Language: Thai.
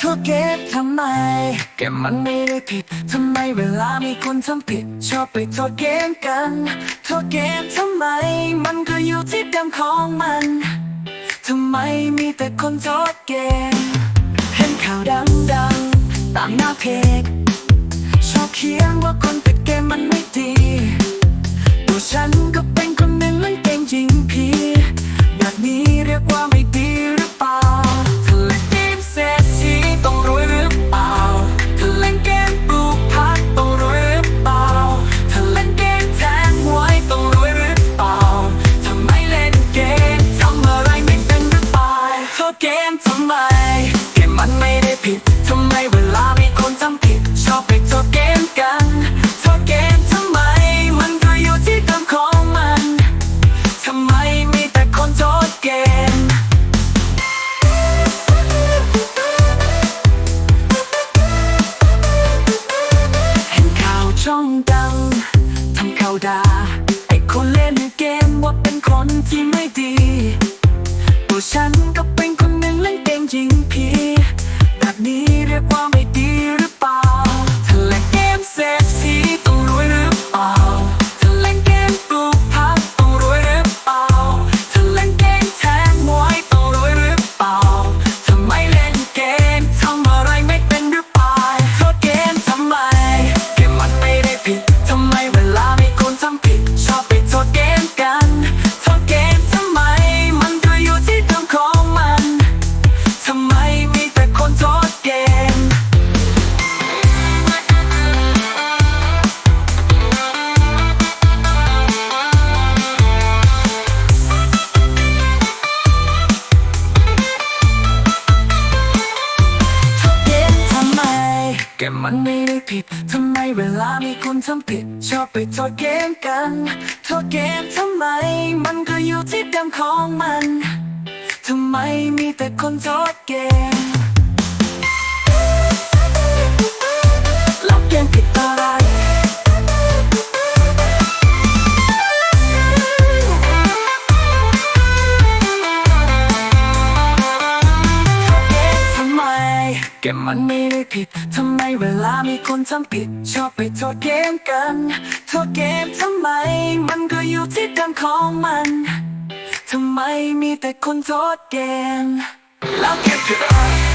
ษเก็บทำไมแกมันไม่ได้ผิด ทำไมเวลามีคนทำผิด ชอบไปโทษเกมกันโทษเกมทำไม มันก็อยู่ที่ดิมของมัน ทำไมมีแต่คนโทษเกม เห็นข่าวดังๆ ตามหน้าเพจชอบเขียนว่าคนติดเกมมันไม่ดีตัวฉันก็เป็นคนหนึ่งเล่นเกมจริงพีแบบนี้เรียกว่าไม่ดีหรือเปล่า ล่าเกมทำไม เกมมันไม่ได้ผิด ทำไมเวลามีคนทำผิด ชอบไปโทษเกมกันโทษเกมทำไม มันก็อยู่ที่เดิมของมัน ทำไมมีแต่คนโทษเกม เห็นข่าวช่องดัง ทำข่าวด่าไอ้คนเล่นเกมว่าเป็นคนที่ไม่ดีตัวฉันก็ แกมันไม่ได้ผิด ทำไมเวลามีคนทำผิด ชอบไปโทษเกมกัน โทษเกมทำไม มันก็อยู่ที่เดิมของมัน ทำไมมีแต่คนโทษเกม กมมันไม่ได้ผิด ทำไมเวลามีคนทำผิด ชอบไปโทษเกมกัน โทษเกมทำไม มันก็อยู่ที่เดิมของมัน ทำไมมีแต่คนโทษเกมแล้วเกมผิดอะไร